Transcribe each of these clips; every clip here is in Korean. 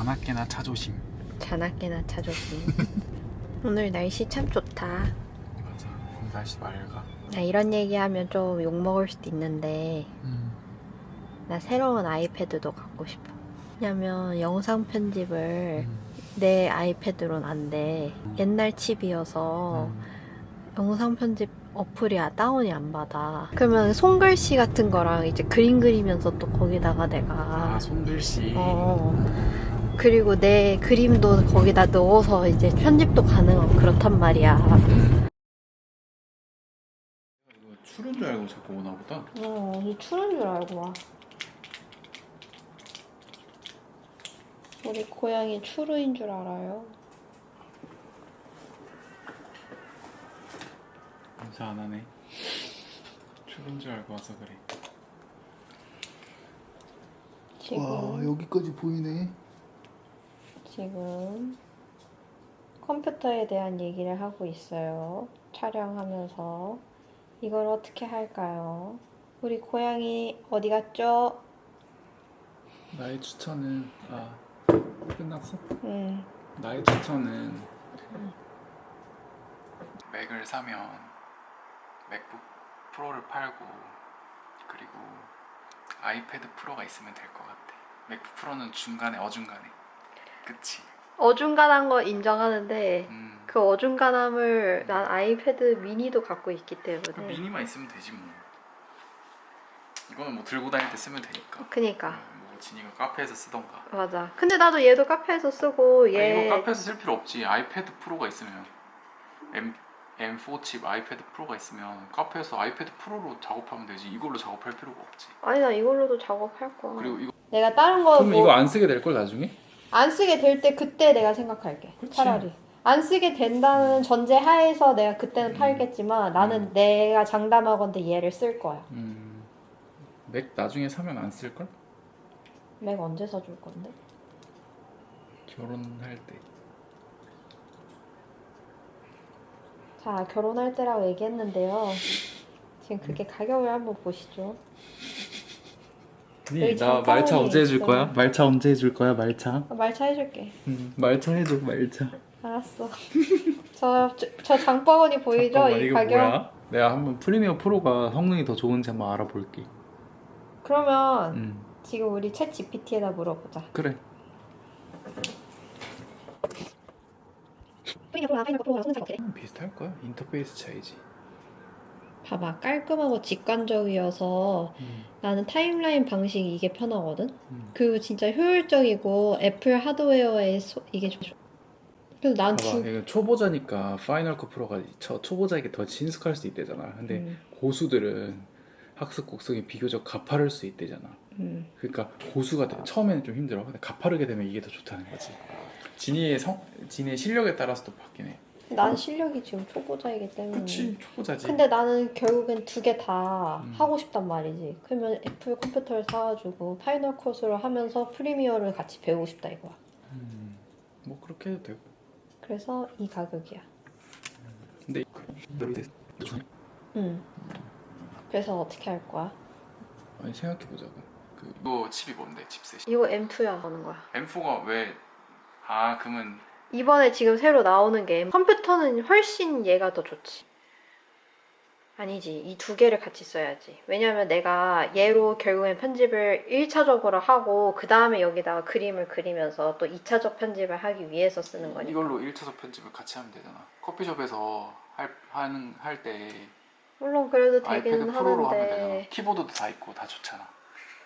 자나깨나 차 조심. 자나깨나 자존심. 오늘 날씨 참 좋다. 맞아. 날씨 맑아. 나 이런 얘기하면 좀 욕먹을 수도 있는데 음. 나 새로운 아이패드도 갖고 싶어. 왜냐면 영상 편집을 음. 내 아이패드로는 안 돼. 옛날 칩이어서 음. 영상 편집 어플이 아- 다운이 안 받아. 그러면 손글씨 같은 거랑 이제 그림 그리면서 또 거기다가 내가 아 손글씨. 어. 그리고 내 그림도 거기다 넣어서 이제 편집도 가능하고 그렇단 말이야. 이거 추른 줄 알고 자꾸 오나 보다. 어, 이 추는 줄 알고 와. 우리 고양이 추루인 줄 알아요. 인사 안 하네. 추른 줄 알고 와서 그래. 지금 여기까지 보이네. 지금 컴퓨터에 대한 얘기를 하고 있어요. 촬영하면서 이걸 어떻게 할까요? 우리 고양이 어디 갔죠? 나의 추천은 아 끝났어? 음, 나의 추천은 맥을 사면 맥북 프로를 팔고 그리고 아이패드 프로가 있으면 될 것 같아. 맥북 프로는 중간에 어중간해. 그치? 어중간한 거 인정하는데 음. 그 어중간함을 난 아이패드 미니도 갖고 있기 그 때문에 미니만 있으면 되지 뭐. 이거는 뭐 들고 다닐 때 쓰면 되니까. 그니까 뭐 진이가 카페에서 쓰던가. 맞아. 근데 나도 얘도 카페에서 쓰고 얘 이거 카페에서 쓸 필요 없지. 아이패드 프로가 있으면 M M4 칩 아이패드 프로가 있으면 카페에서 아이패드 프로로 작업하면 되지. 이걸로 작업할 필요가 없지. 아니 나 이걸로도 작업할 거야. 그리고 이거 내가 다른 거 그럼 뭐 이거 안 쓰게 될 걸 나중에? 안 쓰게 될 때 그때 내가 생각할게. 그치. 차라리. 안 쓰게 된다는 전제 하에서 내가 그때는 음. 팔겠지만 나는 음. 내가 장담하건대 얘를 쓸 거야. 음. 맥 나중에 사면 안 쓸 걸? 맥 언제 사줄 건데? 결혼할 때. 자 결혼할 때라고 얘기했는데요. 지금 그게 가격을 한번 보시죠. 여기 나 잠깐만요, 말차 언제 해줄 있어. 거야? 말차 언제 해줄 거야? 말차. 아, 말차 해줄게. 음, 말차 해줘 말차. 알았어. 저, 저, 저 장바구니 보이죠? 잠깐만, 이 가격. 뭐야? 내가 한번 프리미어 프로가 성능이 더 좋은지 한번 알아볼게. 그러면 음, 지금 우리 챗 GPT에다 물어보자. 그래. 음, 비슷할 거야. 인터페이스 차이지. 봐봐 깔끔하고 직관적이어서 음, 나는 타임라인 방식이 이게 편하거든. 음. 그리고 진짜 효율적이고 애플 하드웨어에 소- 이게 좀. 그래서 난 봐봐, 두. 초보자니까 파이널 컷 프로가 초, 초보자에게 더 친숙할 수 있대잖아. 근데 음, 고수들은 학습 곡성이 비교적 가파를 수 있대잖아. 음. 그러니까 고수가 돼. 처음에는 좀 힘들어. 근데 가파르게 되면 이게 더 좋다는 거지. 진이의 성, 진이의 실력에 따라서 또 바뀌네. 난 실력이 지금 초보자이기 때문에. 그치, 초보자지. 근데 나는 결국엔 두 개 다 음. 하고 싶단 말이지. 그러면 애플 컴퓨터를 사가지고 파이널 컷으로 하면서 프리미어를 같이 배우고 싶다 이거야. 음, 뭐 그렇게 해도 되고. 그래서 이 가격이야. 근데 응. 그래서 어떻게 할 거야? 아니 생각해 보자고. 그 이거 칩이 뭔데? 칩셋이. 이거 M2야 하는 거야. M4가 왜? 아 그러면 이번에 지금 새로 나오는 게 컴퓨터는 훨씬 얘가 더 좋지. 아니지. 이 두 개를 같이 써야지. 왜냐면 내가 얘로 결국엔 편집을 1차적으로 하고 그 다음에 여기다가 그림을 그리면서 또 2차적 편집을 하기 위해서 쓰는 거니까. 이걸로 1차적 편집을 같이 하면 되잖아. 커피숍에서 할 하는 할 때 물론 그래도 아이패드 되기는 프로로 하면 되잖아. 하는데. 키보드도 다 있고 다 좋잖아.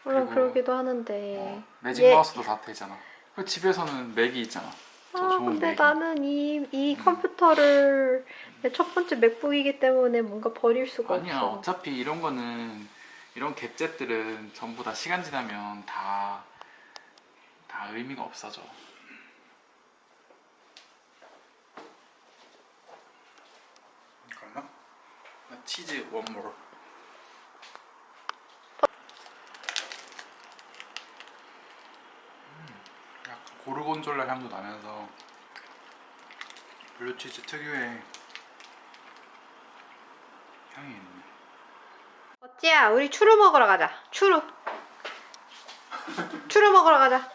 물론 그리고- 그러기도 하는데. 어, 매직 얘- 마우스도 다 되잖아. 그 집에서는 맥이 있잖아. 더 아, 근데. 나는 이, 이 컴퓨터를 내 첫 번째 맥북이기 때문에 뭔가 버릴 수가 아니야. 없어. 어차피 이런 거는 이런 gadget들은 전부 다 시간 지나면 다 다 의미가 없어져. 잠깐만. 나 치즈 원몰. 고르곤졸라 향도 나면서 블루치즈 특유의 향이 있네. 어찌야, 우리 추루 먹으러 가자. 추루. 추루 먹으러 가자.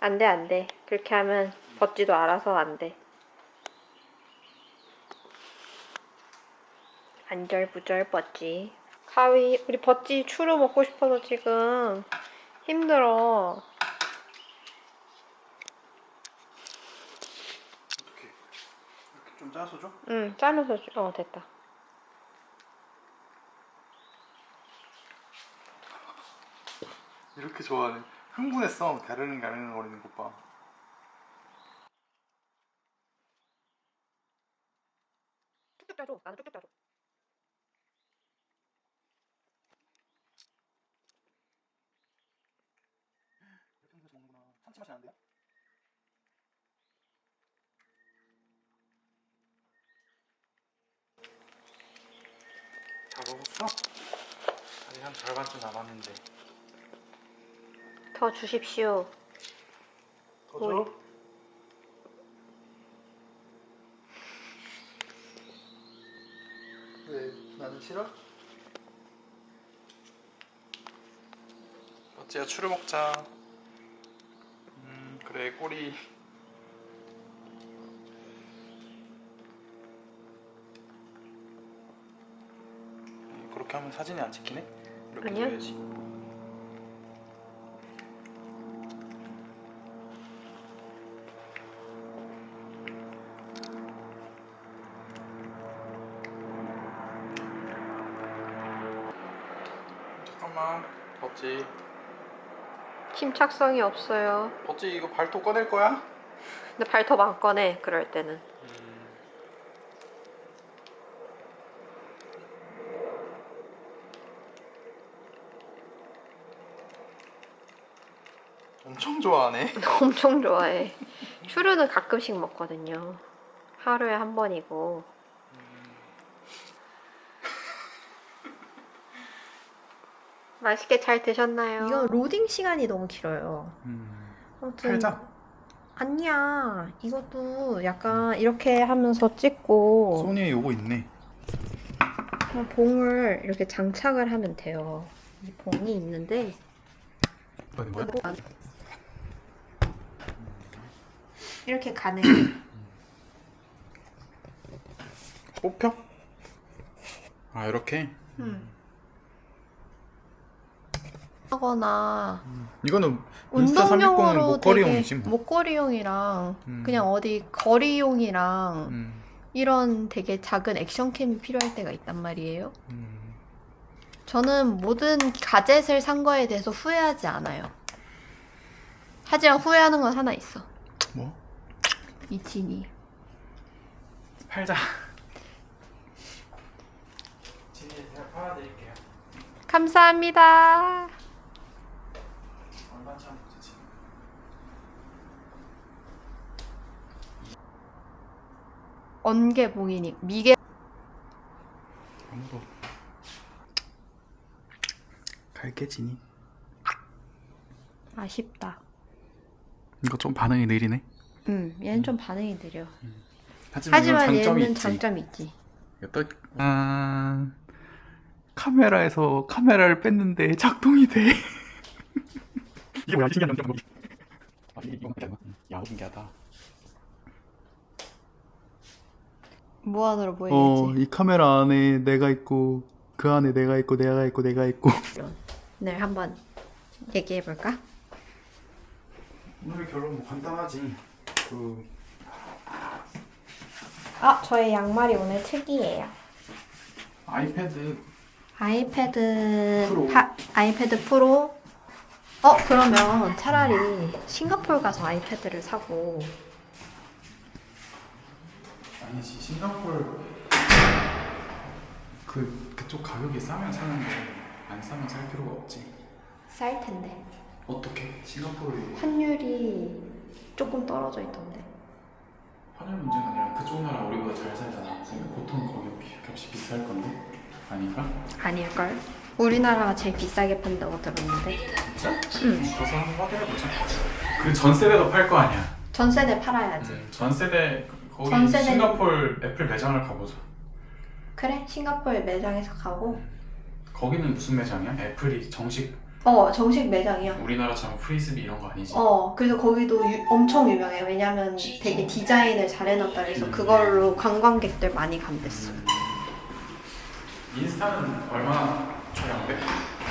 안 돼, 안 돼. 그렇게 하면 버찌도 알아서 안 돼. 안절부절 버찌. 가위, 우리 버찌 추루 먹고 싶어서 지금 힘들어. 어떻게 이렇게 좀 짜서 줘? 응, 짜면서 주. 어, 됐다. 이렇게 좋아하네. 흥분했어. 가르릉 가르릉 거리는 것 봐. 쭉쭉 짜줘. 나는 쭉쭉 짜줘. 이렇게 해서 먹는구나. 참치 맛이 나는데요? 다 먹었어? 아직 한 절반쯤 남았는데. 더 주십시오. 더 뭘? 줘? 왜 나는 싫어? 어찌야 추를 먹자. 음 그래 꼬리. 음, 그렇게 하면 사진이 안 찍히네? 이렇게 아니야. 해야지. 잠깐만 버찌 침착성이 없어요. 버찌 이거 발톱 꺼낼 거야? 근데 발톱 안 꺼내, 그럴 때는. 엄청 좋아하네 엄청 좋아해. 추루는 가끔씩 먹거든요. 하루에 한 번이고. 맛있게 잘 드셨나요? 이거 로딩 시간이 너무 길어요. 아무튼 팔자 아니야. 이것도 약간 이렇게 하면서 찍고 소니에 요거 있네 그냥 봉을 이렇게 장착을 하면 돼요. 이 봉이 있는데 어디 뭐야? 이렇게 가능. 뽑혀? 아 이렇게? 음. 하거나 이거는 인스타 360은 운동용으로 목걸이용이지 뭐 목걸이용이랑 음. 그냥 어디 거리용이랑 음, 이런 되게 작은 액션캠이 필요할 때가 있단 말이에요. 음. 저는 모든 가젯을 산 거에 대해서 후회하지 않아요. 하지만 후회하는 건 하나 있어. 뭐? 이 진이. 팔자 진이 제가 팔아드릴게요 감사합니다. 보자 지금 언개봉이니 미개 아무도 갈게 진이 아쉽다. 이거 좀 반응이 느리네 음, 얘는 좀 반응이 느려. 하지만, 이건 하지만 장점이 얘는 있지. 장점이 있지. 이거 또 아... 카메라에서 카메라를 뺐는데 작동이 돼. 이게 뭐야? 신기한 영상 아 이게 이거 야 신기하다. 무한으로 어, 보이겠지. 이 카메라 안에 내가 있고 그 안에 내가 있고 내가 있고 내가 있고. 네, 한번 얘기해 볼까? 오늘 결론 뭐 간단하지 그 아, 저의 양말이 오늘 특이해요. 아이패드 아이패드 프로. 파- 아이패드 프로. 어, 그러면 차라리 싱가포르 가서 아이패드를 사고 아니지 싱가포르 그 그쪽 가격이 싸면 사는 거안 싸면 살 필요가 없지 쌀 텐데. 어떻게 싱가포르 환율이 조금 떨어져 있던데. 환율 문제가 아니라 그쪽 나라 우리보다 잘 살잖아 그러니까 보통 거기 비- 값이 비쌀 건데 아닌가? 아닐걸? 우리나라가 제일 비싸게 판다고 들었는데. 진짜? 응. 가서 한번 확인해 보자 그 전세대도 팔 거 아니야 전세대 팔아야지. 전세대 거기 전세대- 싱가포르 애플 매장을 가보자 그래 싱가포르 매장에서 가고 거기는 무슨 매장이야? 애플이 정식 어 정식 매장이야 우리나라처럼 프리스비 이런 거 아니지? 어 그래서 거기도 유- 엄청 유명해 왜냐면 되게 디자인을 잘 해놨다 그래서 그걸로 관광객들 많이 간댔어 인스타는 얼마나 촬영돼?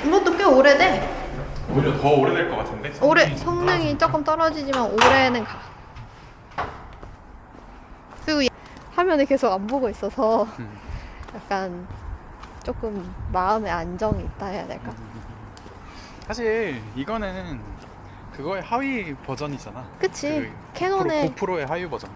이것도 꽤 오래돼 오히려 더 오래될 것 같은데? 올해 성능이 조금 떨어지지만 올해는 가. 그리고 얘- 화면을 계속 안 보고 있어서 음. 약간 조금 마음의 안정이 있다 해야 될까? 사실 이거는 그거의 하위 버전이잖아 그치? 그 캐논의 고프로의 하위 버전